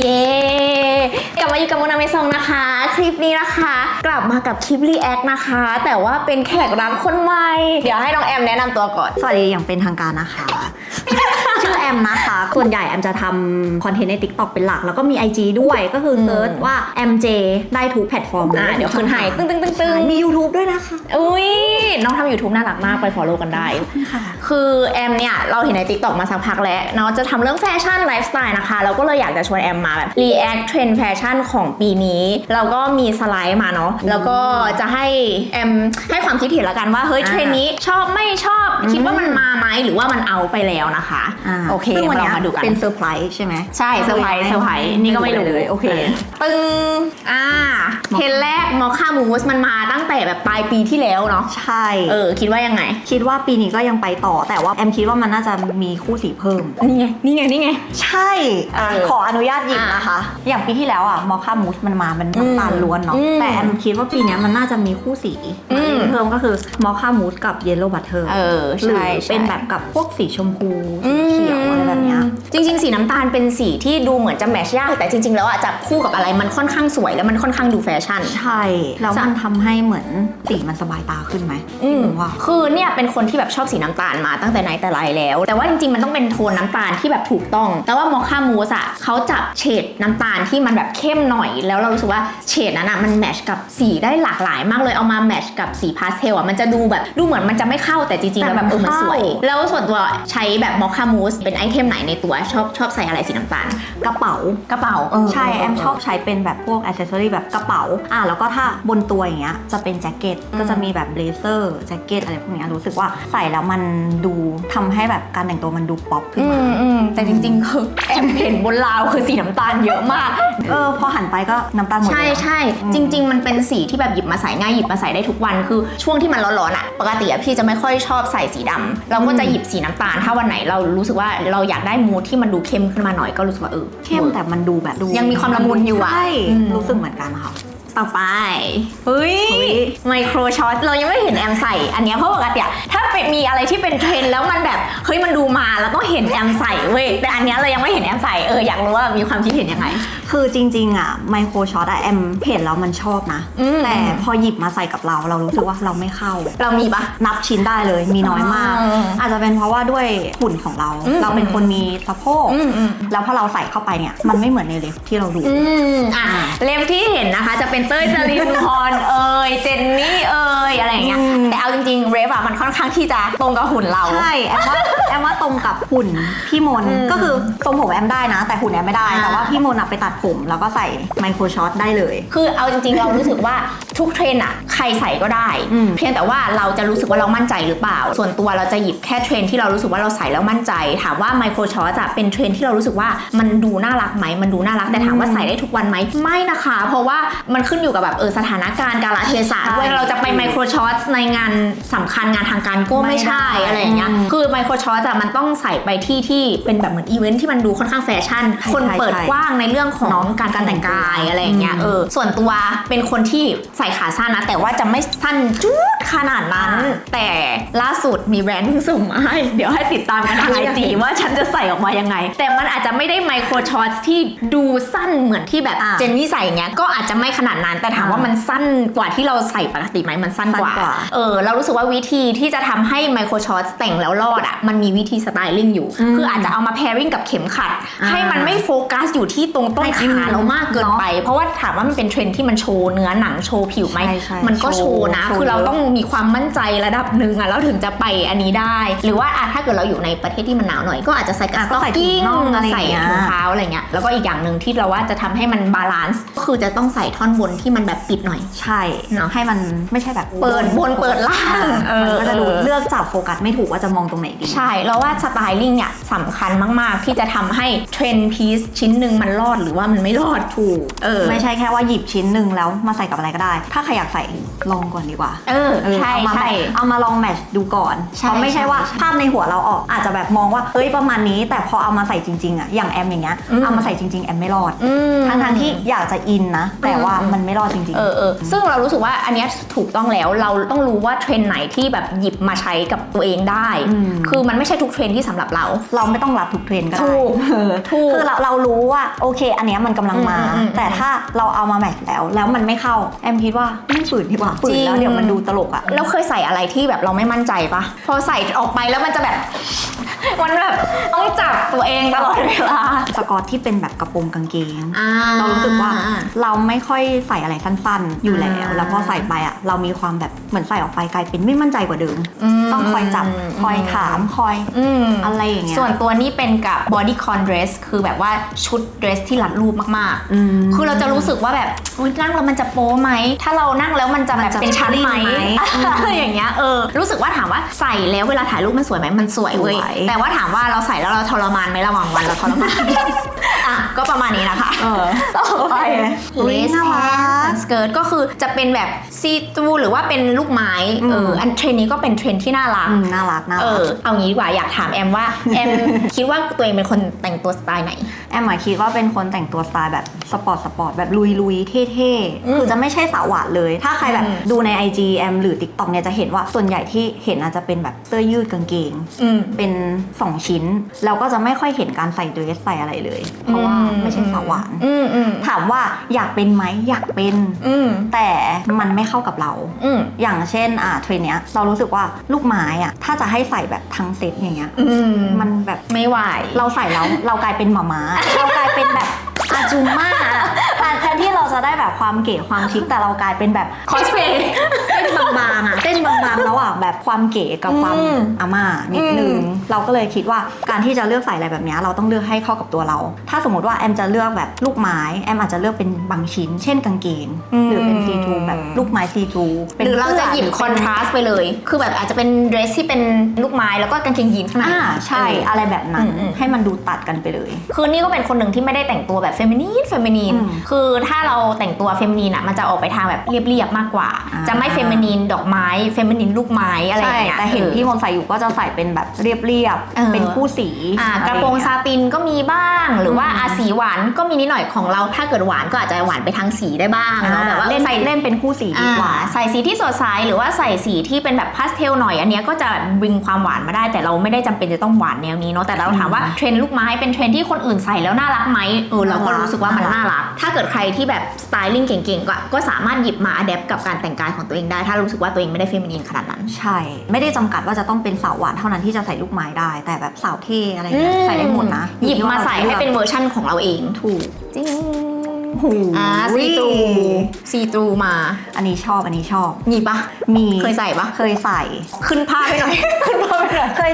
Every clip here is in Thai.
เย้กลับมาอยู่กับโมนาเมซองนะคะ คลิปนี้นะคะ กลับมากับคลิปรีแอคนะคะ แต่ว่าเป็นแขกรับคนใหม่ เดี๋ยวให้น้องแอมแนะนำตัวก่อน สวัสดีอย่างเป็นทางการนะคะ มนะคะ ส่วนใหญ่แอมจะทำคอนเทนต์ใน TikTok เป็นหลัก แล้วก็มี IG ด้วยก็คือเซิร์ชว่า MJ ได้ทุกแพลตฟอร์มเลอะยเดี๋ยวขึ้นให้ตึ้งตึ้งตึ้งตึ้งใช่มี YouTube ด้วยนะคะอุ้ยน้องทำ YouTube น่ารักมากไป follow กันได้ค่ะคือแอมเนี่ย เราเห็นใน TikTok มาสักพักแล้วเนาะจะทำเรื่องแฟชั่นไลฟ์สไตล์นะคะ เราก็เลยอยากจะชวนแอมมาแบบ react เทรนด์แฟชั่นของปีนี้ เราก็มีสไลด์มาเนาะแล้วก็จะให้แอมให้ความคิดเห็นละกันว่าเฮ้ยอ่าเทรนด์นี้ชอบไม่ชอบ คิดว่ามันมาไหมหรือว่ามันเอาไปแล้วนะคะาโอเคซึ่งวันเราเนี้ยมาดูกัน เป็นเซอร์ไพรส์ใช่ไหม ใช่เซอร์ไพรส์เซอร์ไพรส์นี่ก็ไม่รู้เลยโอเค ปึ้งอ่าเทรนด์แรก มอคค่ามูสมันมาตั้งแต่แบบปลายปีที่แล้วเนาะใช่ เออ คิดว่ายังไง คิดว่าปีนี้ก็ยังไปต่อแต่ว่าแอมคิดว่ามันน่าจะมีคู่สีเพิ่ม นี่ไง นี่ไง นี่ไง ใช่อะเออขออนุญาตหยิบอะนะคะ อย่างปีที่แล้วอะมอคค่ามูสมันมามันน้ำตาลล้วนเนาะอืมแต่แอมคิดว่าปีเนี้ยมันน่าจะมีคู่สีอืม เพิ่มก็คือมอคค่ามูสกับเยลโล่บัตเทอร์เออ หรือใช่ใช่เป็นแบบกับพวกสีชมพูสีเขียวอะไรแบบเนี้ย จริง ๆ สีน้ำตาลเป็นสีที่ดูเหมือนจะแมทช์ยากแต่จริง ๆ แล้วอะจับคู่กับอะไรมันค่อนข้างสวยแล้วมันค่อนข้างดูแฟชั่น ใช่แล้วจ้ะมันทำให้เหมือนสีมันสบายตาขึ้นไหมอืมผมว่า คือเนี่ยเป็นคนที่แบบชอบสีน้ำตาลมาตั้งแต่ไหนแต่ไรแล้ว แต่ว่าจริงๆมันต้องเป็นโทนน้ำตาลที่แบบถูกต้อง แต่ว่ามอคค่ามูสอะเขาจับเฉดน้ำตาลที่มันแบบเข้มหน่อย แล้วเรารู้สึกว่าเฉดนั้นอะมันแมทช์กับสีได้หลากหลายมากเลยเอามาแมทช์กับสีพาสเทลอะมันจะดูแบบดูเหมือนมันจะไม่เข้าแต่จริงๆแล้วแบบเออมันสวย แล้วส่วนตัวใช้แบบมอคค่ามูสเป็นไอเทมไหนในตัวชอบชอบใส่อะไรสีน้ำตาล กระเป๋ากระเป๋าใช่แอมชอบใช้เป็นแบบพวกอ c เซสซอรี่แบบกระเป๋า อะแล้วก็ถ้าบนตัวอย่างเงี้ยจะเป็นแจ็คเก็ตก็จะมีแบบเบลเซอร์แจ็คเก็ตอะไรพวกเนี้ยรู้สึกว่าใส่แล้วมันดูทำให้แบบการแต่งตัวมันดูป๊อปขึ้นอืมามอืมแต่จริงๆคือแอมเห็นบนราวคือสีน้ำตาลเยอะมากเออพอหันไปก็น้ำตาลหมดเลยใช่เนอะใช่อืมจริง ๆ มันเป็นสีที่แบบหยิบมาใส่ง่ายหยิบมาใส่ได้ทุกวันคือช่วงที่มันร้อนๆอะปกติอะพี่จะไม่ค่อยชอบใส่สีดำเราก็จะหยิบสีน้ำตาล ถ้าวันไหนเรารู้สึกว่าเราอยากได้มูทที่มันดูเข้มขึ้นมาหน่อยก็รู้สึกว่าเออเข้มแต่มันดูแบบดูยังมีความละมุนอยู่อะใช่อืมรู้สึกเหมือนกันค่ะ ต่อไปเฮ้ยเฮ้ยไมโครช็อตเรายังไม่เห็นแอมใส่ อันเนี้ยเพราะปกติอะถ้าเป็นมีอะไรที่เป็นเทรนด์แล้วมันแบบเฮ้ยมันดูมาแล้วต้องเห็นแอมใส่เว้ยแต่อันเนี้ยเรายังไม่เห็นแอมใส่เอออยากรู้ว่ามีความคิดเห็นยังไง คือจริงๆอะไมโครช็อตอะแอมเห็นแล้วมันชอบนะ อืม แต่พอหยิบมาใส่กับเราเรารู้สึกว่าเราไม่เข้า เรามีปะ นับชิ้นได้เลยมีน้อยมาก อืมอาจจะเป็นเพราะว่าด้วยหุ่นของเรา อืม เราเป็นคนมีสะโพกอืมอืม แล้วพอเราใส่เข้าไปเนี่ยมันไม่เหมือนในเล็บที่เราดู อืมอะอ่า เล็บที่เห็นนะคะจะเป็นเต้ยจรินพรเอ่ยเจนนี่เอ่ยอะไรอย่างเงี้ยอืมแต่เอาจริงๆเรฟอะมันค่อนข้างที่จะตรงกับหุ่นเรา ใช่ แอมว่าแอมว่าตรงกับหุ่นพี่มนอืมก็คือทรงผมแอมได้นะ แต่หุ่นแอมไม่ได้อ่าแต่ว่าพี่มนอะไปตัดผมแล้วก็ใส่ไมโครช็อตได้เลย คือเอาจริงๆเรารู้สึกว่าทุกเทรนด์อะใครใส่ก็ได้อืมเพียงแต่ว่าเราจะรู้สึกว่าเรามั่นใจหรือเปล่า ส่วนตัวเราจะหยิบแค่เทรนด์ที่เรารู้สึกว่าเราใส่แล้วมั่นใจ ถามว่าไมโครช็อตจะเป็นเทรนด์ที่เรารู้สึกว่ามันดูน่ารักไหมมันดูน่ารักแต่ถามว่าใส่ได้ทุกวันไหมไม่นะคะ เพราะว่ามันขึ้นอยู่กับแบบเออสถานการณ์กาลเทศะด้วยเราจะไปไมโครช็อตในงานสำคัญงานทางการก็ไม่ใช่ไม่ได้อะไรอย่างเงี้ยอืมคือไมโครช็อตอะมันต้องใส่ไปที่ที่เป็นแบบเหมือนอีเวนท์ที่มันดูค่อนข้างแฟชั่นใช่คนเปิดใช่กว้างในเรื่องของเนาะการการแต่งกายอะไรอย่างเงี้ยอืมเออส่วนตัวเป็นคนที่ใส่ขาสั้นนะ แต่ว่าจะไม่สั้นจุดขนาดนั้นอ่าแต่ล่าสุดมีแบรนด์เพิ่งส่งมาให้เดี๋ยวให้ติดตามกันทางไออยากจีเห็นว่าฉันจะใส่ออกมายังไง แต่มันอาจจะไม่ได้ไมโครช็อตที่ดูสั้นเหมือนที่แบบอ่าเจนนี่ใส่อย่างเงี้ยก็อาจจะไม่ขนาดนั้น แต่ถามว่าอ่ามัมันสั้นกว่าที่เราใส่ปกติไหมมันสั้นกว่าสั้นกว่าเออเรารู้สึกว่าวิธีที่จะทำให้ไมโครช็อตแต่งแล้วรอดอะมันมีวิธีสไตลิ่งอยู่อืมคืออาจจะเอามา pairing กับเข็มขัดอ่าให้มันไม่โฟกัสอยู่ที่ตรงต้นให้ขาเรามากเกินเนอะไป เพราะว่าถามว่ามันเป็นเทรนด์ที่มันโชว์เนื้อหนังโชว์ผิวไหมใช่ใช่มันก็โชว์นะโชว์คือเราเยอะต้องมีความมั่นใจระดับหนึ่งอะแล้วถึงจะไปอันนี้ได้ หรือว่าอะถ้าเกิดเราอยู่ในประเทศที่มันหนาวหน่อยก็อาจจะใส่กระอะสก็ต็อกใส่ถุงกิ้งน่องอะไรอย่างใส่เงี้ยถุงเท้าอะไรเงี้ยแล้วก็อีกอย่างหนึ่งที่เราว่าจะทำให้มันบาลานซ์ก็คือจะต้องใส่ท่อนบนที่มันแบบปิดหน่อย ใช่เนอะให้มันไม่ใช่แบบเปิดบนเปิดล่างอ่าเออมันก็จะดูเลือกจับโฟกัสไม่ถูกว่าจะมองตรงไหนดี ใช่แล้วว่าสไตลิ่งเนี่ยสำคัญมากๆ ที่จะทำให้เทรนด์พีซชิ้นหนึ่งมันรอดหรือว่ามันไม่รอดถูกเออไม่ใช่แค่ว่าหยิบชิ้นหนึ่งแล้วมาใส่กับอะไรก็ได้ ถ้าใครอยากใส่ลองก่อนดีกว่า เออเออใช่เอามาใช่เอามาลองแมทช์ดูก่อนใช่เพราะไม่ใช่ว่าใช่ภาพในหัวเราออกอาจจะแบบมองว่าเอ้ยประมาณนี้ แต่พอเอามาใส่จริงๆอะอย่างแอมอย่างเงี้ยอืมเอามาใส่จริง ๆ แอมไม่รอดอืมทั้งทที่อยากจะอินนะแต่ว่ามันมันไม่รอดจริงเออเออซึ่งเรารู้สึกว่าอันเนี้ยถูกต้องแล้วเราต้องรู้ว่าเทรนด์ไหนที่แบบหยิบมาใช้กับตัวเองได้ อืม คือมันไม่ใช่ทุกเทรนด์ที่สำหรับเราๆเราไม่ต้องรับทุกเทรนด์ก็ได้ถูกเออถูกคือเราเรารู้ว่าโอเค อันเนี้ยมันกำลังมา อืมอืมอืมแต่ถ้าเราเอามาแมทแล้ว แล้วมันไม่เข้าแอมคิดว่าไม่ฝืนดีกว่าฝืนแล้วเดี๋ยวมันดูตลกอะเราเคยใส่อะไรที่แบบเราไม่มั่นใจปะพอใส่ออกไปแล้วมันจะแบบ มันแบบต้องจับตัวเองตลอดเวลาสกอตที่เป็นแบบกระโปรงกางเกงอ่เรารู้สึกว่าเราไม่ค่อยใส่อะไรสั้นๆ อยู่แล้วอ่าแล้วพอใส่ไปอะเรามีความแบบเหมือนใส่ออกไปกลายเป็นไม่มั่นใจกว่าเดิมมต้องคอยจับคอยถามคอยอืมอะไรอย่างเงี้ยส่วนตัวนี้เป็นกับ body con dress คือแบบว่าชุด dress ที่รัดรูปมากๆอืมคือเราจะรู้สึกว่าแบบอุ๊ยนั่งแล้วมันจะโป๊ไหม ถ้าเรานั่งแล้วมันจะแบมับนจะเป็นชั้นไหมปลิ้นไหมอะไรอย่างเงี้ยเออรู้สึกว่าถามว่าใส่แล้วเวลาถ่ายรูปมันสวยไหมมันสวยเว้ยสวยแต่ว่าถามว่าเราใส่แล้วเราทรมานไหมระหว่างวันเราทรมานอะก็ประมาณนี้นะคะ เออต่อไปอุ๊ย lace น่ารัก pants and skirt ก็คือจะเป็นแบบซีตูหรือว่าเป็นลูกไม้อืมเอออันเทรนด์นี้ก็เป็นเทรนด์ที่น่ารักอืมน่ารักน่าเอรักอเอางี้ดีกว่าอยากถามแอมว่าแอมคิดว่าตัวเองเป็นคนแต่งตัวสไตล์ไหนแอมอะคิดว่าเป็นคนแต่งตัวสไตล์แบบสปอร์ตสปอร์ตแบบลุยลุยๆเท่อืมๆคือจะไม่ใช่สาวหวานเลย ถ้าใครแบบอืมดูใน IG แอมหรือ TikTok เนี่ยจะเห็นว่าส่วนใหญ่ที่เห็นอาจจะเป็นแบบเสื้อยืดกางเกงอืมเป็น 2 ชิ้นแล้วก็จะไม่ค่อยเห็นการใส่เดรสใส่อะไรเลย เพราะว่าไม่ใช่สาวหวานอืมอืมถามว่าอยากเป็นไหมอยากเป็นอืมแต่มันไม่เข้ากับเรา อืมอย่างเช่นอ่าเทรนเนี้ยเรารู้สึกว่าลูกไม้อะถ้าจะให้ใส่แบบทั้งเซตอย่างเงี้ย อืมมันแบบไม่ไหว เราใส่แล้ว เรากลายเป็นหมาม้า เรากลายเป็นแบบ อาจูม่าแทนที่เราจะได้แบบความเก๋ความชิคแต่เรากลายเป็นแบบคอสเพย์เต้นบางๆอะเต้นบางๆระหว่างแบบความเก๋กับความอืมอาม่านิดนึงอืมเราก็เลยคิดว่าการที่จะเลือกใส่อะไรแบบเนี้ยเราต้องเลือกให้เข้ากับตัวเรา ถ้าสมมติว่าแอมจะเลือกแบบลูกไม้แอมอาจจะเลือกเป็นบางชิ้น เช่นกางเกงหรือเป็นซีทูแบบลูกไม้ซีทูหรือเราจะหยิบคอนทราสต์ไปเลย คือแบบอาจจะเป็นเดรสที่เป็นลูกไม้แล้วก็กางเกงยีนข้างใน อ่าใช่เอออะไรแบบนั้นอืมอืม ให้มันดูตัดกันไปเลย คือนี่ก็เป็นคนหนึ่งที่ไม่ได้แต่งตัวแบบเฟมินีนเฟมินีนอืมคือถ้าเราแต่งตัวเฟมินีนอะมันจะออกไปทางแบบเรียบๆมากกว่าอ่าจะไม่เฟมินีนดอกไม้เฟมินีนลูกไม้อะไรอใช่ย่างเงี้ยแต่เห็นออที่มนต์ใส่อยู่ก็จะใส่เป็นแบบเรียบเออๆเป็นคู่สีอ่าอกระโปรงซาไอย่ตินก็มีบ้าง หรือว่าอืมอาสีหวานก็มีนิดหน่อยของเรา ถ้าเกิดหวานก็อาจจะหวานไปทางสีได้บ้างงเงี้ยเนาะแบบว่าเล่นใส่เล่นเป็นคู่สีดีกว่าอ่าใส่สีที่สดใสหรือว่าใส่สีที่เป็นแบบพาสเทลหน่อยอันเนี้ยก็จะดึงความหวานมาได้ แต่เราไม่ได้จำเป็นจะต้องหวานแนวนี้เนาะแต่เราถามว่าเทรนด์ลูกไม้เป็นเทรนด์ที่คนอื่นใส่แล้วน่ารักไหมเออเราก็รู้สึกว่ามันน่ารัก ถ้าเกิดใครที่แบบสไตลิ่งเก่งๆก็ก็สามารถหยิบมาอัดแอปกับการแต่งกายของตัวเองได้ ถ้ารู้สึกว่าตัวเองไม่ได้เฟมินีนขนาดนั้น ใช่ ไม่ได้จำกัดว่าจะต้องเป็นสาวหวานเท่านั้นที่จะใส่ลูกไม้ได้ แต่แบบสาวเท่อะไรเงี้ยใส่ได้หมดนะ หยิบมาใส่ให้เป็นอเวอร์ชั่นของเราเองถูกจริงหูอ่าซีตรูซีตรูมา อันนี้ชอบอันนี้ชอบ มีปะมีเคยใส่ปะเคยใส่ ขึ้นผ้าไปหน่อย ขึ้นผ้าไปหน่อยเคยใ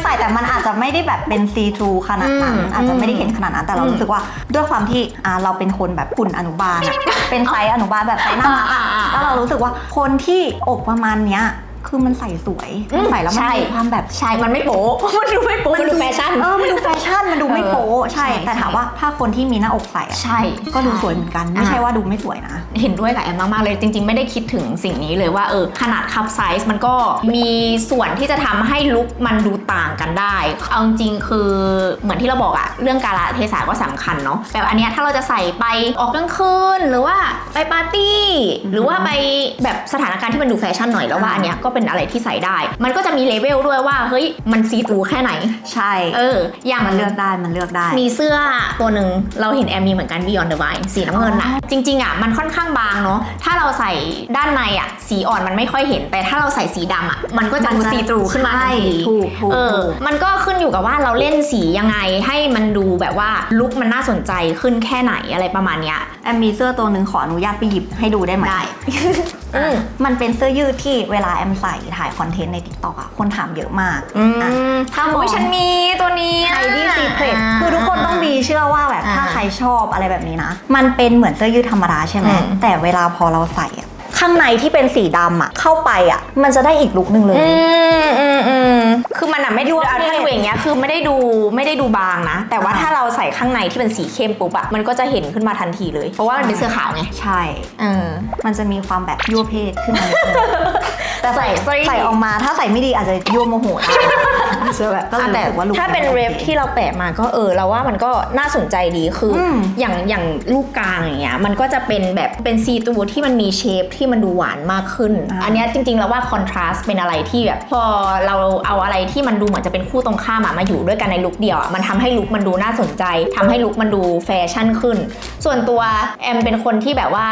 ส่แต่มันอาจจะไม่ได้แบบเป็นซีทรูขนาดนั้น อืมอาจจะไม่ได้เห็นขนาดนั้นแต่เราอืมรู้สึกว่าด้วยความที่อ่าเราเป็นคนแบบคุณอนุบาลอะเป็นไซส์อนุบาลแบบไซส์หน้าอ่าอ่าอ่า แล้วเรารู้สึกว่าคนที่อกประมาณเนี้ย คือมันใส่สวยอืมใส่แล้วมันใช่ มีความแบบ ใช่มันไม่โป๊ะ มันดูไม่โป๊ะมันดูแฟชั่น เออ มันดูแฟชั่น มันดูไม่โป๊ะใช่ ใช่ แต่ถามว่าถ้าคนที่มีหน้าอกใส่อะใช่ก็ดูสวยเหมือนกัน ไม่ใช่ว่าดูไม่สวยนะ เห็นด้วยกับแอมมาก ๆ เลยจริง ๆ ไม่ได้คิดถึงสิ่งนี้เลยว่าเออขนาดคัพไซส์มันก็มีส่วนที่จะทำให้ลุคมันดูต่างกันได้ เอาจริงๆคือเหมือนที่เราบอกอะเรื่องกาลเทศะก็สำคัญเนาะแบบอันเนี้ยถ้าเราจะใส่ไปออกกลางคืนหรือว่าไปปาร์ตี้ หรือว่าไปแบบสถานการณ์ที่มันดูแฟชั่นหน่อยแล้วว่าอันเนี้ยก็เป็นอะไรที่ใส่ได้ มันก็จะมีเลเวลด้วยว่าเฮ้ยมันซีทรูแค่ไหน ใช่ เออ อย่างมันเลือกได้มันเลือกได้ มีเสื้อตัวหนึ่งเราเห็นแอมมีเหมือนกัน Beyond the Vine สีน้ำเงินนะจริงๆอะมันค่อนข้างบางเนาะถ้าเราใส่ด้านในอะสีอ่อนมันไม่ค่อยเห็น แต่ถ้าเราใส่สีดำอะมันก็จะมันดูจะซีทรูขึ้นมาทันทีใช่ถูกถูกเออถูกมันก็ขึ้นอยู่กับว่าเราเล่นสียังไงให้มันดูแบบว่าลุคมันน่าสนใจขึ้นแค่ไหนอะไรประมาณเนี้ยแอมมีเสื้อตัวหนึ่งขออนุญาตไปหยิบให้ดูได้ไหมได้อืม มันเป็นเสื้อยืดที่เวลาแอมใส่ถ่ายคอนเทนต์ใน t ิ k t o k อะคนถามเยอะมากอือะมถ้ามอง โอ้ยฉันมีตัวนี้ไฮดี้ซีเครตา คือทุกคนต้องมีเชื่อว่าแบบอ่าถ้าใครชอบอะไรแบบนี้นะ มันเป็นเหมือนเสื้อยืดธรรมดาใช่ไหม อืม แต่เวลาพอเราใส่อะ ข้างในที่เป็นสีดำอะเข้าไปอะมันจะได้อีกลุคนึงเลย อืมอืมอืมคือมันอะไม่ดูยั่วถ้าเพศในเวอย่างเงี้ยคือไม่ได้ดูไม่ได้ดูบางนะ แต่ว่าอ่าถ้าเราใส่ข้างในที่เป็นสีเข้มปุ๊บอะมันก็จะเห็นขึ้นมาทันทีเลย เพราะว่ามันเป็นเสื้อขาวไงใช่ เออ มันจะมีความแบบยั่วเพศขึ้นมานิดนึงแต่ใส่ใส่ ใส่ออกมาถ้าใส่ไม่ดีอาจจะยั่วโมโหได้จะแบบก็เลยแต่รู้สึกว่าลุคถ้าเป็นมัโอคเรฟที่เราแปะมาก็เออเราว่ามันก็น่าสนใจดีคืออม อย่างอย่างลูกกลางอย่างเงี้ยมันก็จะเป็นแบบเป็นซีตูที่มันมีเชฟที่มันดูหวานมากขึ้น อันเนี้ยจริงๆ แล้วว่าคอนทราสต์เป็นอะไรที่แบบพอเราเอาอะไรที่มันดูเหมือนจะเป็นคู่ตรงข้ามอะมาอยู่ด้วยกันในลุคเดียวอะมันทำให้ลุคมันดูน่าสนใจทำให้ลุคมันดูแฟชั่นขึ้น ส่วนตัวแอมเป็นคนที่แบบว่า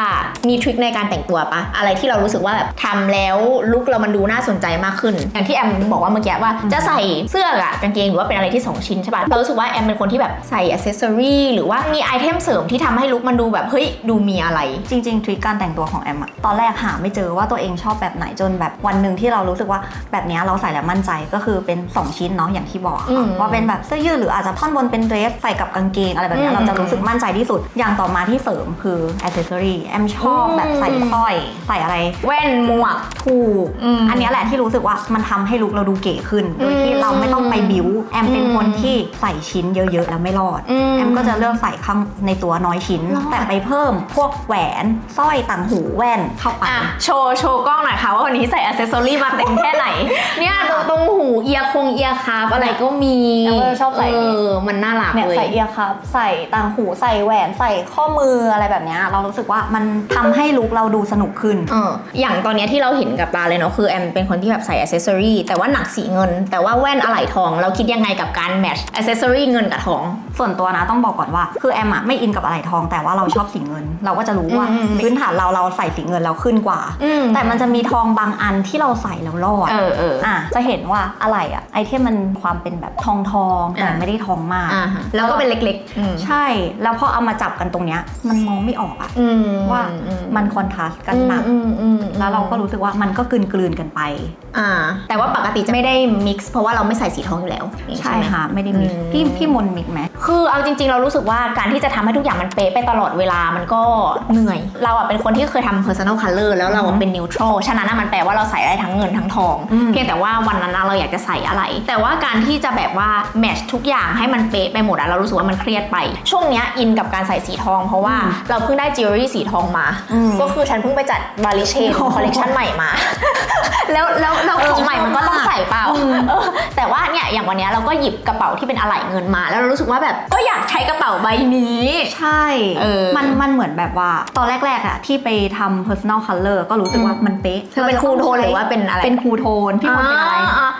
มีทริคในการแต่งตัวปะอะไรที่เรารู้สึกว่าแบบทำแล้วลุคเรามันดูน่าสนใจมากขึ้น อย่างที่แอมบอกว่าเมื่อกี้ว่าจะใส่เสื้อกับกางเกงหรือว่าเป็นอะไรที่ 2 ชิ้นใช่ปะเรารู้สึกว่าแอมเป็นคนที่แบบใส่อ c เซสซอรี่หรือว่ามีไอเทมเสริมที่ทำให้ลุคมันดูแบบเฮ้ยดูมีอะไร จริงๆทริคการแต่งตัวของแอมอะตอนแรกหาไม่เจอว่าตัวเองชอบแบบไหนจนแบบวันหนึ่งที่เรารู้สึกว่าแบบเนี้ยเราใส่แล้วมั่นใจก็คือเป็น 2 ชิ้นเนาะอย่างที่บอกอะอืค่ะมว่าเป็นแบบเสื้อยืดหรืออาจจะท่อนบนเป็นเดรสใส่กับกางเกงอะไรแบบเนี้ยอืมเราจะรู้สึกมั่นใจที่สุด อย่างต่อมาที่เสริมคืออ c เซสซอรี่แอมชอบแบบใส่สร้อย ใส่อะไร แว่นหมวกถูกอืมอันเนี้ยแหละที่รู้สึกว่ามันทำให้ลุคเราดูเก๋ขึ้นโดยที่เราไม่ต้องไปบิ้วแอมเป็นคนที่ใส่ชิ้นเยอะๆแล้วไม่รอดอืมแอมก็จะเลือกใส่ข้างในตัวน้อยชิ้นรอดแต่ไปเพิ่มพวกแหวนสร้อยต่างหูแว่นเข้าไป อะโชว์โชว์กล้องหน่อยค่ะว่าวันนี้ใส่อ c เซสซอรี่มาเต็มแค่ไหน เนี่ยตรงตรงหูเอียคงเอียคาฟอะไรก็มีแอมก็ชอบใส่ เออมันน่ารักเนี่ยเลย ใส่เอียร์ครับ ใส่ต่างหูใส่แหวนใส่ข้อมืออะไรแบบเนี้ยเรารู้สึกว่ามันทำให้ลุคเราดูสนุกขึ้น เอออย่างตอนเนี้ยที่เราเห็นกับตาเลยเนาะคือแอมเป็นคนที่แบบใส่อ c เซสซอรี่แต่ว่าหนักสีเงิน แต่ว่าแว่นอะไหล่ทอง เราคิดยังไงกับการแมทช์อ c เซสซอรี่เงินกับทอง ส่วนตัวนะต้องบอกก่อนว่า คือแอมอะไม่อินกับอะไรทองแต่ว่าเราชอบสีเงิน เราก็จะรู้ว่าอืมอืมพื้นฐานเราเราใส่สีเงินเราขึ้นกว่าอืมแต่มันจะมีทองบางอันที่เราใส่แล้วรอดเออเอออะจะเห็นว่าอะไรอะไอเทมมันความเป็นแบบทองทองๆแต่อะไม่ได้ทองมากอ่าฮะแล้วก็เป็นเล็กๆอืมใช่แล้วพอเอามาจับกันตรงเนี้ยมันมองไม่ออกอะอืมว่าอืมันคอนทราสต์กันหนักอืมอืมอืมแล้วเราก็รู้สึกว่ามันก็กลืนกลืนๆกันไปอ่าแต่ว่าปกติจะไม่ได้มิกซ์เพราะว่าเราไม่ใส่สีทองอยู่แล้ว ใช่ไหมค่ะ ไม่ได้มีอืมพี่พี่มนต์มิกไหมคือเอาจริง ๆ เรารู้สึกว่าการที่จะทำให้ทุกอย่างมันเป๊ะไปตลอดเวลามันก็เหนื่อย เราอะเป็นคนที่เคยทำ personal color แล้วเราอือะมเป็น neutral ฉะนั้นอะมันแปลว่าเราใส่ได้ทั้งเงินทั้งทองอืมเพียงแต่ว่าวันนั้นอะเราอยากจะใส่อะไร แต่ว่าการที่จะแบบว่า match ทุกอย่างให้มันเป๊ะไปหมดอะเรารู้สึกว่ามันเครียดไป ช่วงเนี้ยอินกับการใส่สีทอง เพราะว่าอืมเราเพิ่งได้ jewelry สีทองมาอืมก็คือฉันเพิ่งไปจัดบาริเชนโอ้โหคอลเลคชันใหม่มา แล้วแล้วแล้วเออของใหม่มันก็ต้องใส่เปล่าอืมเออแต่ว่าเนี่ยอย่างวันเนี้ยเราก็หยิบกระเป๋าที่เป็นอะไหล่เงินมา แล้วเรารู้สึกว่าแบบก็อยากใช้กระเป๋าใบนี้ ใช่เออมันมันเหมือนแบบว่าตอนแรกๆอะที่ไปทำ personal color ก็รู้สึกว่าอืมมันเป๊ะเธอเป็นคูลโทนหรือว่าเป็นอะไร เป็นคูลโทนพี่มนต์เป็นอะไร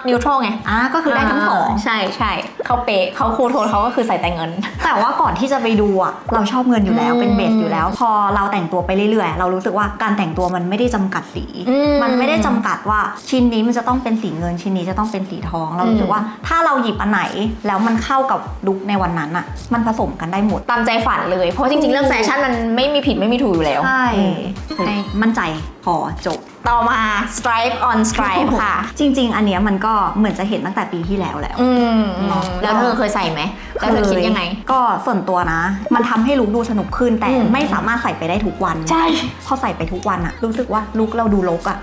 นิวทรัลไง อะก็คือได้ทั้งสองใช่ใช่เขาเป๊ะเขาคูลโทนเขาก็คือใส่แต่เงิน แต่ว่าก่อนที่จะไปดูอะเราชอบเงินอยู่แล้วอืมเป็นเบสอยู่แล้ว พอเราแต่งตัวไปเรื่อยๆ เรารู้สึกว่าการแต่งตัวมันไม่ได้จำกัดสีอืมมันไม่ได้จำกัดว่าชิ้นนี้มันจะต้องเป็นสีเงินชิ้นนี้จะต้องเป็นสีทองเรารู้สึกว่าถ้าเราหยิบอันไหนแล้วมันเข้ากับลุคในวันนั้นอะมันผสมกันได้หมดตามใจฝันเลย เพราะจริงๆเรื่องแฟชั่นมันไม่มีผิดไม่มีถูกอยู่แล้วใช่อืมให้มั่นใจ พอจบ ต่อมา stripe on stripe ค่ะ จริง ๆ อันเนี้ยมันก็เหมือนจะเห็นตั้งแต่ปีที่แล้วแล้ว อืมเนาะแล้วเธอเคยใส่ไหมแล้วเธอคิดยังไง ก็ส่วนตัวนะ มันทำให้ลุคดูสนุกขึ้นแต่อืม ไม่สามารถใส่ไปได้ทุกวันใช่พอใส่ไปทุกวันอะรู้สึกว่าลุคเราดูลกอะ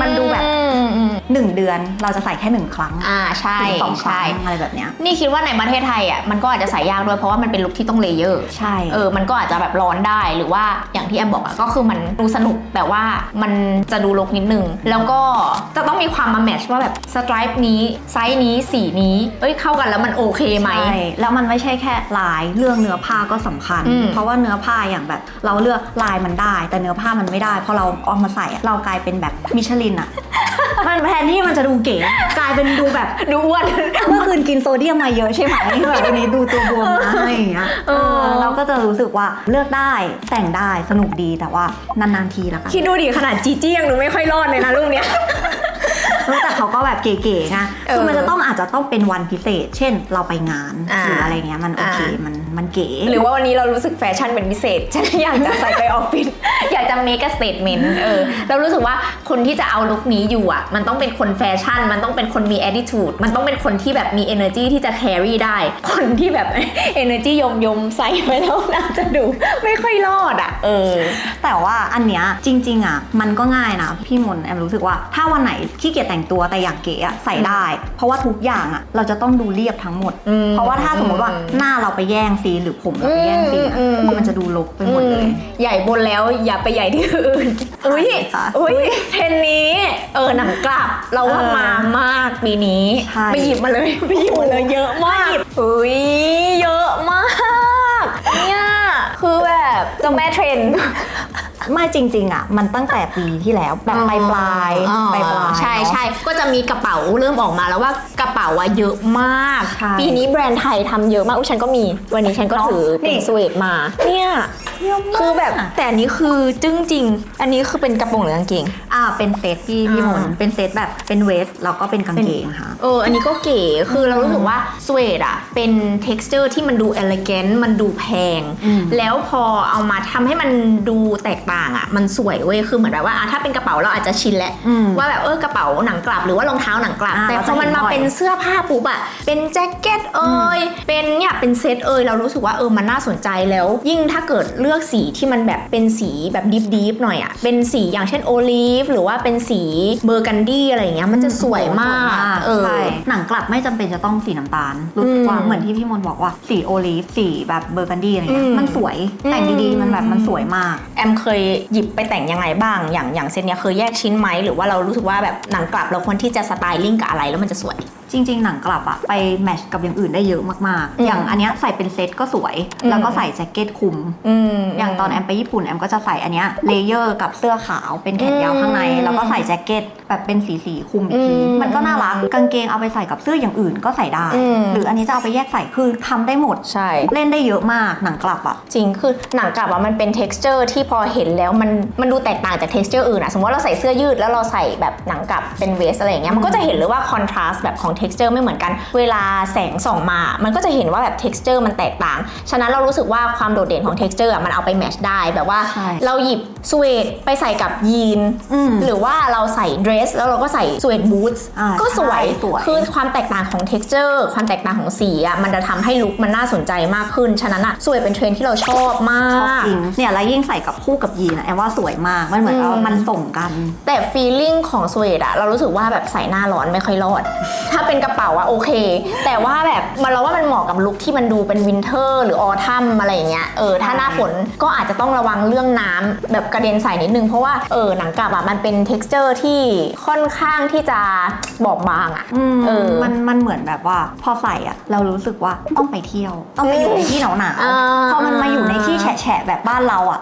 มันดูแบบหนึ่งเดือนเราจะใส่แค่หนึ่งครั้งอ่าใช่ถึงสองครั้ใช่ งอะไรแบบเนี้ย นี่คิดว่าในประเทศไทยอะมันก็อาจจะใส่ยากด้วยเพราะว่ามันเป็นลุคที่ต้องเลเยอร์ ใช่ เออ มันก็อาจจะแบบร้อนได้หรือว่าอย่างที่แอมบอกอะก็คือมันดูสนุกแต่ว่ามันจะดูลกนิดนึง แล้วก็จะต้องมีความมาแมทช์ว่าแบบสไตรป์นี้ไซส์นี้สีนี้ เอ้ยเข้ากันแล้วมันโอเคไหม ใช่แล้วมันไม่ใช่แค่ลายเรื่องเนื้อผ้าก็สำคัญ อืม เพราะว่าเนื้อผ้าอย่างแบบ เราเลือกลายมันได้ แต่เนื้อผ้ามันไม่ได้พอเราเอามาใส่อะเรากลายเป็นแบบมิชลินอะ มันแทนที่มันจะดูเก๋กลายเป็นดูแบบดูอ้วนเมื่อคืนกินโซเดียมมาเยอะใช่ไหมแบบวันนี้ดูตัวบวมนะอะไรอย่างเงี้ยเออเออเราก็จะรู้สึกว่าเลือกได้แต่งได้สนุกดีแต่ว่านานๆทีละกันคิดดูดิขนาดจีจี้ยังดูไม่ค่อยรอดเลยนะลูกเนี้ย แต่เขาก็แบบเก๋ๆไงเออคือมันจะต้องอาจจะต้องเป็นวันพิเศษ เช่น เราไปงานอ่าหรืออะไรเงี้ยมันโอเคอ่ามัมันมันเก๋หรือว่าวันนี้เรารู้สึกแฟชั่นเป็นพิเศษฉันอยากจะใส่ไปออฟฟิศอยากจะ make a statement เออเรารู้สึกว่าคนที่จะเอาลุคนี้อยู่อะ มันต้องเป็นคนแฟชั่น มันต้องเป็นคนมี attitude มันต้องเป็นคนที่แบบมี energy ที่จะ carry ได้ คนที่แบบ energy ยมยมๆใส่ไปแล้วน่าจะดูไม่ค่อยรอดอะ เออ แต่ว่าอันเนี้ยจริง ๆ อะ มันก็ง่ายนะ พี่มนต์แอมรู้สึกว่าถ้าวันไหนขี้เกียจแต่งตัวแต่อยากเก๋อะใส่ได้ เพราะว่าทุกอย่างอะเราจะต้องดูเรียบทั้งหมด อืมเพราะว่าถ้าสมมติว่าหน้าเราไปแย่งซีนหรือผมเราไปแย่งซีนอะอืมอืม มันจะดูลกไปหมดเลย อืมใหญ่บนแล้วอย่าไปใหญ่ที่อื่น อุ้ยค่ะ อุ้ยเทรนนี้ เออหนังกลับ เราว่าเออมามากปีนี้ใช่ ไปหยิบมาเลยไปหยิบมาเลยเยอะมากอุ้ยเยอะมาก เนี่ยคือแบบ เจ้าแม่เทรนด์ ไม่จริงๆอะมันตั้งแต่ปีที่แล้วแบบปลายปลายๆอ๋อปลายปลายใช่ใช่ก็จะมีกระเป๋าเริ่มออกมาแล้วว่ากระเป๋าอะเยอะมาก ใช่ ปีนี้แบรนด์ไทยทำเยอะมากอุ้ยฉันก็มีวันนี้ฉันก็เนอะถือเป็นนี่สเวตมา เนี่ยเยอะมากคือแบบแต่อันนี้คือจึ้งจริง อันนี้คือเป็นกระโปรงหรือกางเกง อ่าเป็นเซตที่พี่อ่ามมนต์เป็นเซตแบบเป็นเวสแล้วก็เป็นกางเกงค่ะ เออ อันนี้ก็เก๋ คือเรารู้สึกว่าสเวตอะเป็น t e x t อร์ที่มันดู elegant มันดูแพงอืมแล้วพอเอามาทำให้มันดูแตกต่างอะมันสวยเว้ยคือเหมือนแบบว่าอะถ้าเป็นกระเป๋าเราอาจจะชินแล้วอืมว่าแบบเออกระเป๋าหนังกลับหรือว่ารองเท้าหนังกลับอ่าแต่เราพจะอมันเห็นมาบ่อยเป็นเสื้อผ้าปุ๊บอะเป็นแจ็คเก็ตเอ่ยเป็นเนี่ยเป็นเซตเอ่ยเรารู้สึกว่าเออมันน่าสนใจแล้ว ยิ่งถ้าเกิดเลือกสีที่มันแบบเป็นสีแบบดิฟดิฟหน่อยอะเป็นสีอย่างเช่นโอลีฟหรือว่าเป็นสีเบอร์กันดี้อะไรอย่างเงี้ยมันจะสวยมากเออใช่หนังกลับไม่จำเป็นจะต้องสีน้ำตาลรู้สึกว่าอืมเหมือนที่พี่มนต์บอกว่าสีโอลีฟสีแบบเบอร์กันดี้อะไรเงี้อืยมมันสวยแต่งดีอืมๆมันแบบมันสวยมาก แอมเคยหยิบไปแต่งยังไงบ้าง อย่างอย่างเซตเนี้ยเคยแยกชิ้นไหมหรือว่าเรารู้สึกว่าแบบหนังกลับเราควรที่จะสไตลิ่งกับอะไรแล้วมันจะสวย จริง ๆ หนังกลับอะไปแมทชกับอย่างอื่นได้เยอะมากอืมๆอย่างอันเนี้ยใส่เป็นเซตก็สวย อืม แล้วก็ใส่แจ็คเก็ตคลุม อืม อย่างตอนแอมไปญี่ปุ่นแอมก็จะใส่อันเนี้ยเลเยอร์กับเสื้อขาวเป็นแขนยาวข้างใน อืมแล้วก็ใส่แจ็คเก็ตแบบเป็นสีสีๆคลุมอีกทีอืมมันก็น่ารักกางเกงเอาไปใส่กับเสื้ออย่างอื่นก็ใส่ได้ อืม หรืออันนี้จะเอาไปแยกใส่คือทำได้หมด ใช่ เล่นได้เยอะมากหนังกลับอะ จริงคือหนังกลับอะมันเป็น t e x t อร์ที่พอเห็นแล้วมันมันดูแตกต่างจาก t e x t อร์อื่นอะสมมติว่าเราใส่เสื้อยืดแล้วเราใส่แบบหนังกลับเป็นเวสอะไรอย่างเงี้ยมันก็จะเห็นเลยว่าคอนทราสต์แบบของ t e x t อร์ไม่เหมือนกัน เวลาแสงส่องมา มันก็จะเห็นว่าแบบ t e x t อร์มันแตกต่าง ฉะนั้นเรารู้สึกว่าความโดดเด่นของ t e x t อร์อะมันเอาไปแมทชได้แบบว่าใช่เราหยิบสเวตไปใส่กับยีนอืมหรือว่าเราใส่เดรส แล้วเราก็ใส่สเวตบูทส์อ่าก็สวยใช่สวยคือความแตกต่างของ t e x t อร์ความแตกต่างของสีอะมันจะทำให้ลุคมันน่าสนใจมากขึ้น ฉะนั้นอะสวยเป็นเทรนด์ที่เราชอบมากชอบจริงเนี่ยแล้วยิ่งใส่กับคู่กับยีนอะแอมว่าสวยมากมันเหมือนอืมว่ามันส่งกัน แต่ฟีลลิ่งของสเวดอะเรารู้สึกว่าแบบใส่หน้าร้อนไม่ค่อยรอด ถ้าเป็นกระเป๋าอะโอเค แต่ว่าแบบมันเราว่ามันเหมาะกับลุคที่มันดูเป็นวินเทอร์ หรือออทัมอะไรอย่างเงี้ยเออถ้าหน้าฝนก็อาจจะต้องระวังเรื่องน้ำแบบกระเด็นใส่นิดนึงเพราะว่าเออหนังกลับอะมันเป็น t e x t อร์ที่ค่อนข้างที่จะบอบบางอะอืมเออมันมันเหมือนแบบว่าพอใส่อะเรารู้สึกว่าต้องไปเที่ยว ต้องไปอยู่ในที่หนาวหนาวๆอ่าพอมันมาอยู่ในที่แฉะๆแบบบ้านเราอะ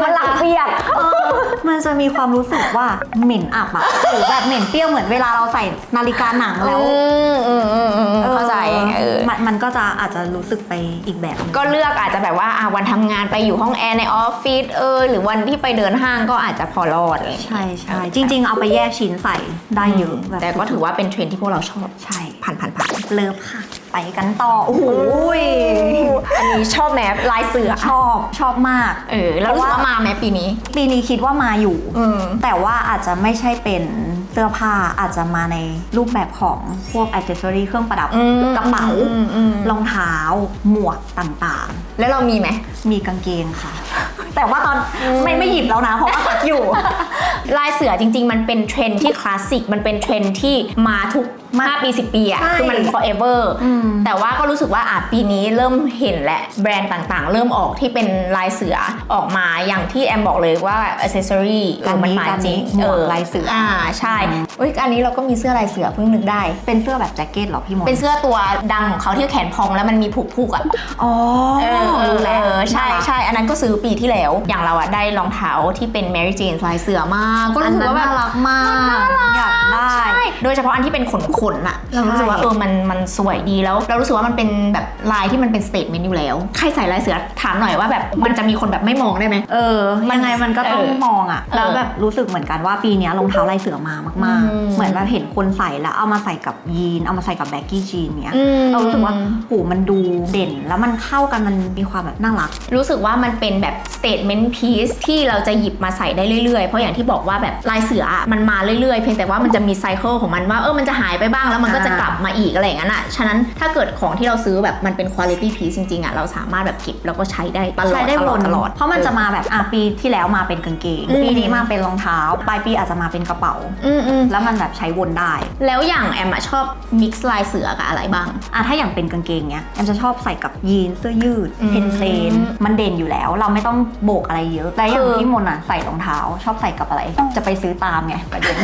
มันหลังเปียก เออมันจะมีความรู้สึกว่าเหม็นอับอะหรือแบบเหม็นเปรี้ยวเหมือนเวลาเราใส่นาฬิกาหนังแล้วอืมอืมอืมอืมเข้าใจเออมันมันก็จะอาจจะรู้สึกไปอีกแบบหนึ่งก็เลือกอาจจะแบบว่าอะวันทำงานไปอยู่ห้องแอร์ในออฟฟิศเออหรือวันที่ไปเดินห้างก็อาจจะพอรอดอะไรอย่างเลยใช่ใช่จริง ๆ เอาไปแยกชิ้นใส่ได้เยอะบบแต่ก็ถือว่าเป็นเทรนด์ที่พวกเราชอบ ใช่ผ่านผ่านผ่านเลิฟค่ะ ไปกันต่อโอ้โหยอันนี้ชอบแมปลายเสือชอบชอบมาก เออ แล้วรู้สึกว่ามาแมปีนี้ ปีนี้คิดว่ามาอยู่อืมแต่ว่าอาจจะไม่ใช่เป็นเสื้อผ้าอาจจะมาในรูปแบบของพวกอิเซอรี่เครื่องประดับอืมกระเป๋าอืมอืมรองเท้า หมวกต่างแล้วเรามีไหมๆมีกางเกงค่ะ แต่ว่าตอนไม่ไม่หยิบแล้วนะ เพราะว่าตัดอยู่ ลายเสือจริง ๆ มันเป็นเทรนด์ที่คลาสสิกมันเป็นเทรนด์ที่มาทุก มา5ปี 10 ปีอะใช่คือมัน forever อืม แต่ว่าก็รู้สึกว่าอะปีนี้เริ่มเห็นและแบรนด์ต่างๆ เริ่มออกที่เป็นลายเสือออกมาอย่างที่แอมบอกเลยว่า accessory เออมันมาจริงหมวกเออลายเสือออ่าใช่เอ้ยอันนี้เราก็มีเสื้อลายเสือเพิ่งนึกได้ เป็นเสื้อแบบแจ็คเก็ตเหรอพี่มนต์เป็นเสื้อตัวดังของเขาที่แขนพองแล้วมันมีผูกๆอะ อ๋อเออเออรู้แล้วเออใช่น่ารัก ใช่ อันนั้นก็ซื้อปีที่แล้ว อย่างเราอะได้รองเท้าที่เป็น Mary Jane ลายเสือมาก ก็อันรู้สึกนั้นว่าแบบน่ารักมาก อยากได้ ใช่ โดยเฉพาะอันที่เป็นขนขขนอะเรารู้สึกว่าใช่เออมันมันสวยดีแล้ว เรารู้สึกว่ามันเป็นแบบลายที่มันเป็นสเตทเมนต์อยู่แล้ว ใครใส่ลายเสือถามหน่อยว่าแบบมันจะมีคนแบบไม่มองได้ไหมเออยังไงมันก็ต้องเออมองอะเออแล้วแบบรู้สึกเหมือนกันว่าปีเนี้ยรองเท้าลายเสือมามากอืมๆเหมือนแบบเห็นคนใส่แล้วเอามาใส่กับยีน เอามาใส่กับแบ็กกี้จีนเนี้ยอืมเรารู้สึกว่าโหมันดูเด่น แล้วมันเข้ากันมันมีความแบบน่ารัก รู้สึกว่ามันเป็นแบบ statement piece ที่เราจะหยิบมาใส่ได้เรื่อยๆ เพราะอย่างที่บอกว่าแบบลายเสืออะมันมาเรื่อยๆ เพียงแต่ว่ามันจะมีไซเคิลของมันว่าเออมันจะหายไปบ้างแล้วมันก็จะกลับมาอีกอะไรอย่างนั้นอะ ฉะนั้นถ้าเกิดของที่เราซื้อแบบมันเป็น quality piece จริงๆอะเราสามารถแบบเก็บแล้วก็ใช้ได้ตลอดใช้ได้ตวลอดนตลอด เพราะมันจะมาแบบอะปีที่แล้วมาเป็นกางเกงอืมปีนี้มาเป็นรองเท้า ปลายปีอาจจะมาเป็นกระเป๋าอืมอืมแล้วมันแบบใช้วนได้ แล้วอย่างแอมอะชอบ mix ลายเสือกับอะไรบ้างอะถ้าอย่างเป็นกางเกงเนี้ยแอมจะชอบใส่กับยีนเสื้อยืดอืมเพนเพลนมันเด่นอยู่แล้ว เราไม่ต้องโบกอะไรเยอะแต่อย่างคือพี่มนต์อะใส่รองเท้า ชอบใส่กับอะไร จะไปซื้อตามไงประเด็น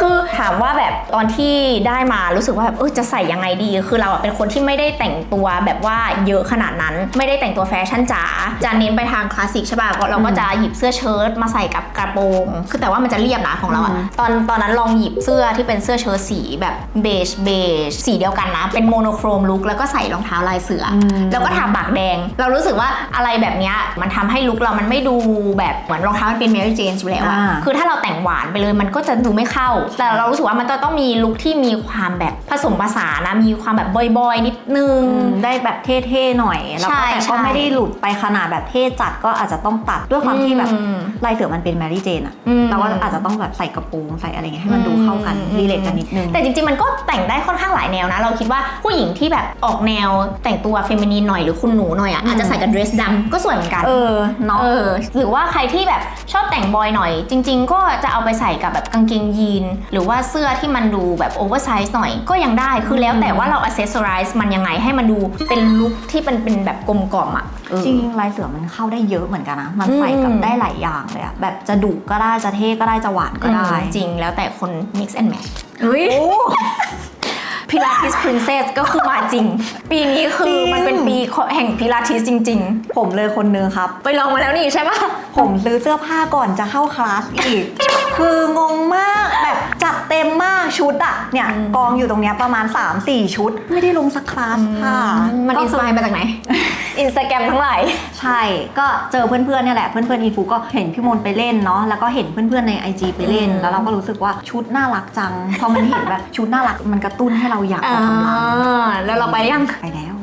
คือถามว่าแบบตอนที่ได้มารู้สึกว่าแบบเออจะใส่ยังไงดี คือเราอะเป็นคนที่ไม่ได้แต่งตัวแบบว่าเยอะขนาดนั้น ไม่ได้แต่งตัวแฟชั่นจ๋าจะเน้นไปทางคลาสสิกใช่ป่ะก็เราก็จะหยิบเสื้อเชิ้ตมาใส่กับกระโปรงคือแต่ว่ามันจะเรียบนะของเราอะอืมตอนตอนนั้นลองหยิบเสื้อที่เป็นเสื้อเชิ้ตสีแบบเบจเบจสีเดียวกันนะ เป็นโมโนโครมลุคแล้วก็ใส่รองเท้าลายเสืออมแล้วก็ทาปากแดง เรารู้สึกว่าอะไรแบบเนี้ยมันทำให้ลุคเรามันไม่ดูแบบเหมือนรองเท้ามันเป็น Mary Jane อยู่แล้วอะอ่าคือถ้าเราแต่งหวานไปเลยมันก็จะดูไม่เข้าแต่เรารู้สึกว่ามันจะต้องมีลุคที่มีความแบบผสมผสานนะ มีความแบบบอยๆ นิดนึงอืมได้แบบเท่ๆหน่อย แล้วใช่ก็แต่ใช่ก็ไม่ได้หลุดไปขนาดแบบเท่จัดก็อาจจะต้องตัดด้วยความที่แบบอืมลายเสือมันเป็นแมรี่เจนอะอืมเราก็อาจจะต้องแบบใส่กระโปรงใส่อะไรเงี้ยให้มันดูเข้ากันอืมรีเลทกันนิดนึง แต่จริงๆมันก็แต่งได้ค่อนข้างหลายแนวนะ เราคิดว่าผู้หญิงที่แบบออกแนวแต่งตัวเฟมินีนหน่อยหรือคุณหนูหน่อยอะอืมอาจจะใส่กับเดรสดำก็สวยเหมือนกัน เออเนาะเออหรือว่าใครที่แบบชอบแต่งบอยหน่อย จริง ๆ ก็จะเอาไปใส่กับแบบกางเกงยีน หรือว่าเสื้อที่มันดูแบบโอเวอร์ไซส์หน่อยก็ยังได้คือแล้วแต่ว่าเราอ c เซสซอไรส์มันยังไงให้มันดูเป็นลุคที่เป็นเป็นแบบกลมกล่อมอะเออ จริงๆลายเสือมันเข้าได้เยอะเหมือนกันนะ มันอืมใส่กับได้หลายอย่างเลยอะแบบจะดุก็ได้จะเท่ก็ได้จะหวานก็ได้จริงแล้วแต่คน mix and match พิลาทิส princess ก็คือมาจริง ปีนี้คือมันเป็นปีแห่งพิลาทิสจริงผมเลยคนนึงครับๆไปลองมาแล้วนี่ใช่ปะผมซื้อเสื้อผ้าก่อนจะเข้าคลาสอีก คืองงมากแบบจัดเต็มมากชุดอะเนี่ยอืมกองอยู่ตรงเนี้ยประมาณ 3-4 ชุด ไม่ได้ลงสักคลาสค่ะมันก็อินสปายมาจากไหนอินสตาแกรมทั้งหลายใช่ก็เจอเพื่อนๆเนี่ยแหละเพื่อนๆอีฟูก็เห็นพี่มนต์ไปเล่นเนาะแล้วก็เห็นเพื่อนๆใน IG ไปเล่นอืมแล้วเราก็รู้สึกว่าชุดน่ารักจังพอมันเห็นแบบชุดน่ารักมันกระตุ้นให้เราอยากออกกำลังแล้วเราไปยังไปแล้ว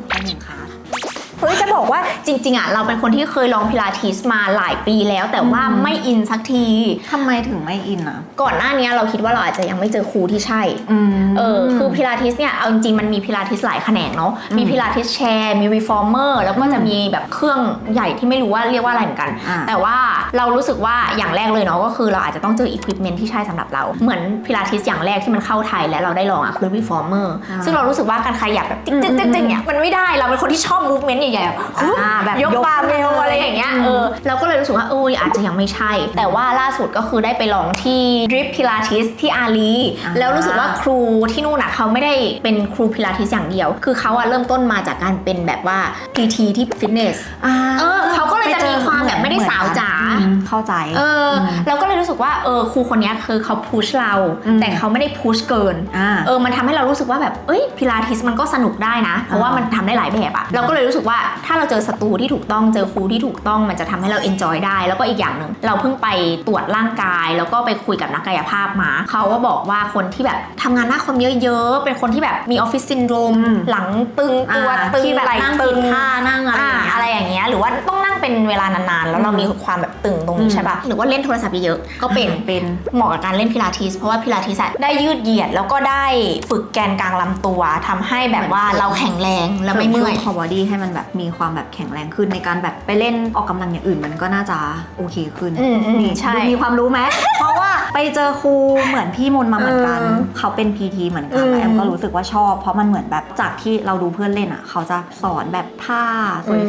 เฮ้ยจะบอกว่าจริง ๆอะเราเป็นคนที่เคยลองพิลาทิสมาหลายปีแล้ว แต่ว่าอืมไม่อินสักทีทำไมถึงไม่อินอะ ก่อนหน้านี้เราคิดว่าเราอาจจะยังไม่เจอครูที่ใช่อืมเออคือพิลาทิสเนี่ยเอาจริงๆมันมีพิลาทิสหลายแขนงเนาะอืมมีพิลาทิสแชร์มีรีฟอร์เมอร์แล้วก็จะมีแบบเครื่องใหญ่ที่ไม่รู้ว่าเรียกว่าอะไรเหมือนกันอ่าแต่ว่าเรารู้สึกว่าอย่างแรกเลยเนาะก็คือเราอาจจะต้องเจออุปกรณ์ที่ใช่สำหรับเราเหมือนพิลาทิสอย่างแรกที่มันเข้าไทยและเราได้ลองอะคือรีฟอร์เมอร์อ่าซึ่งเรารู้สึกว่าการขยับแบบติ๊กติ๊กติ๊กติ๊กเนี่ยมันไม่ได้เราเป็นคนที่ชอบมูฟเมนต์ใหญ่ๆแบบอ่าแบบยกยกบาร์เบลเลยอะไรอย่างเงี้ยอืมเออเราก็เลยรู้สึกว่าเอออาจจะยังไม่ใช่ แต่ว่าล่าสุดก็คือได้ไปลองที่ดริปพิลาทิสที่อาลีอ่าแล้วรู้สึกว่าครูที่นู่นน่ะเขาไม่ได้เป็นครูพิลาทิสอย่างเดียว คือเขาอะเริ่มต้นมาจากการเป็นแบบว่า PT ที่ฟิตเนสอ่าเออเขา ก็เลยจะมีความแบบไม่ได้สาวจ๋าอืมเข้าใจ เอออมเราก็เลยรู้สึกว่าเออครูคนเนี้ยคือเขาพุชเราอืมแต่เขาไม่ได้พุชเกินอ่าเออมันทำให้เรารู้สึกว่าแบบเอ้ยพิลาทิสมันก็สนุกได้นะ เพราะว่ามันทำได้หลายแบบอะเราก็เลยรู้สึกว่าถ้าเราเจอสตูที่ถูกต้องเจอครูที่ถูกต้องมันจะทำให้เราเอนจอยได้ แล้วก็อีกอย่างหนึ่งเราเพิ่งไปตรวจร่างกาย แล้วก็ไปคุยกับนักกายภาพมาเขาก็บอกว่าคนที่แบบทำงานหน้าคอมเยอะๆเป็นคนที่แบบมีออฟฟิศซินโดรมอืมหลังตึงตัวอ่าตึงที่แบบไหล่นั่งตึผิงดท่านั่งอะไรอย่างเงี้ยอะไรอย่างเงี้ยหรือว่าต้องนั่งเป็นเวลานานๆ แล้วเรามีความแบบตึงตรงนี้อืมใช่ปะหรือว่าเล่นโทรศัพท์เยอะๆก็เป็นเป็นเหมาะกับการเล่นพิลาทิสเพราะว่าพิลาทิสอะได้ยืดเหยียดแล้วก็ได้ฝึกแกนกลางลำตัวทำให้แบบว่าเราแข็งแรงแล้วไม่เมื่อยคอบอดี้ให้มันแบบมีความแบบแข็งแรงขึ้นในการแบบไปเล่นออกกำลังอย่างอื่นมันก็น่าจะโอเคขึ้นอืมอืมนี่ใช่ดูมีความรู้ไหมเพราะว่าไปเจอครูเหมือนพี่มนต์มาเหมือนกันเออเขาเป็น PT เหมือนกันอืมแล้วแอมก็รู้สึกว่าชอบ เพราะมันเหมือนแบบจากที่เราดูเพื่อนเล่นอะ เขาจะสอนแบบท่า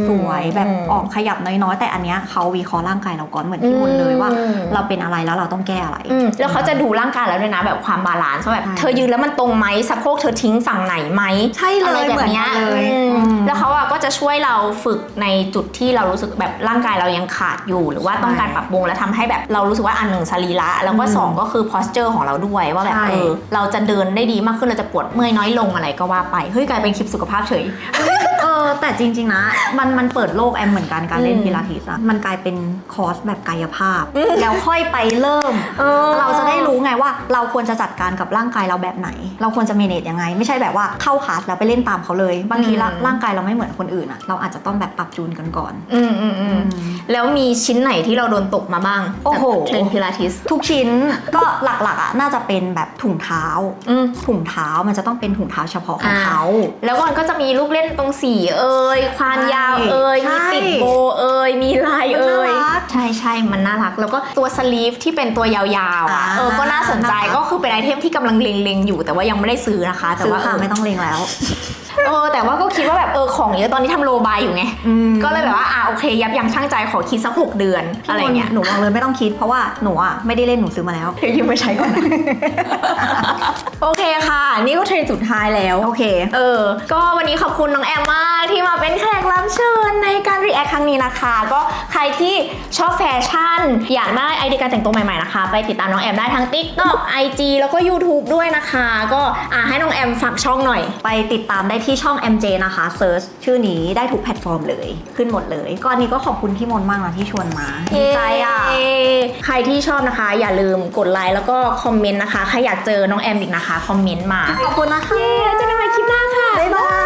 สวยๆแบบออกขยับน้อยๆแต่อันเนี้ยเขาวิเคราะห์ร่างกายเราก่อนเหมือนพี่มนต์เลยว่าอืมเราเป็นอะไรแล้วเราต้องแก้อะไร อืมแล้วเขาจะดูร่างกายแล้วด้วยนะแบบความบาลานซ์ว่าแบบใช่ เธอยืนแล้วมันตรงไหมสะโพกเธอทิ้งฝั่งไหนไหมใช่เลยอะไรแบบเนี้ยเหมือนกันเลยอืมอืม แล้วเขาอะก็จะช่วยเราฝึกในจุดที่เรารู้สึกแบบร่างกายเรายังขาดอยู่ หรือว่าต้องการปรับปรุงและทำให้แบบเรารู้สึกว่าอันหนึ่งสรีระแล้วก็ว่า2ก็คือ posture ของเราด้วยว่าแบบใช่ เออเราจะเดินได้ดีมากขึ้นเราจะปวดเมื่อยน้อยลงอะไรก็ว่าไปเฮ้ยกลายเป็นคลิปสุขภาพเฉยเออแต่จริง ๆ นะ มันมันเปิดโลกแอมเหมือนกันการเล่นอืมพิลาทิสอะมันกลายเป็นคอร์สแบบกายภาพ แล้วค่อยไปเริ่มเออเราจะได้รู้ไงว่า เราควรจะจัดการกับร่างกายเราแบบไหน เราควรจะเมเนจยังไง ไม่ใช่แบบว่าเข้าคลาสแล้วไปเล่นตามเขาเลย บางทีละอืมร่างกายเราไม่เหมือนคนอื่นอะเราอาจจะต้องแบบปรับจูนกันก่อนอืมอืมอืมแล้วมีชิ้นไหนที่เราโดนตกมาบ้างโอ้โหจากเทรนพิลาทิสทุกชิ้นก็หลักๆอะน่าจะเป็นแบบถุงเท้าอืมถุงเท้ามันจะต้องเป็นถุงเท้าเฉพาะของเขาแล้วมันก็จะมีลูกเล่นตรงสีเอ่ยความใช่ยาวเอ่ยใช่มีติดโบเอ่ยมีลายเอ่ยมันน่ารักใช่ใช่มันน่ารัก แล้วก็ตัวสลีฟที่เป็นตัวยาวๆอะอ่าเออก็น่าสนใจน่ารักก็คือเป็นไอเทมที่กำลังเล็งๆอยู่แต่ว่ายังไม่ได้ซื้อนะคะ แต่ซื้อว่าค่ะเออไม่ต้องเลงแล้ว เออแต่ว่าก็คิดว่าแบบเออของเยอะตอนนี้ทำโลบายอยู่ไง ก็เลยแบบว่าอ่าโอเค ยับยั้งชั่งใจขอคิดสักหกเดือนอะไรเงี้ยหนูบอกเลยไม่ต้องคิดเพราะว่าหนูอะไม่ได้เล่นหนูซื้อมาแล้วเดี๋ยวยืมไปใช้ก่อนนะโอเคค่ะ นี่ก็เทรนสุดท้ายแล้ว โอเค เออ ก็วันนี้ขอบคุณน้องแอมมากที่มาเป็นแขกรับเชิญในการรีแอคครั้งนี้นะคะ ก็ใครที่ชอบแฟชั่น อยากได้ไอเดียการแต่งตัวใหม่ๆนะคะ ไปติดตามน้องแอมได้ทั้ง TikTok IG แล้วก็ YouTube ด้วยนะคะ ก็อ่าให้น้องแอมฝากช่องหน่อย ไปติดตามได้ที่ช่อง MJ นะคะเซิร์ชชื่อนี้ได้ทุกแพลตฟอร์มเลย ขึ้นหมดเลยก่อนนี้ก็ขอบคุณพี่มนต์มากนะที่ชวนมาดีใจอะเย้ใครที่ชอบนะคะ อย่าลืมกดไลค์แล้วก็คอมเมนต์นะคะ ใครอยากเจอน้องแอมอีกนะคะ คอมเมนต์มา ขอบคุณนะคะเย้แล้วเจอกันใหม่คลิปหน้าค่ะ บ๊ายบาย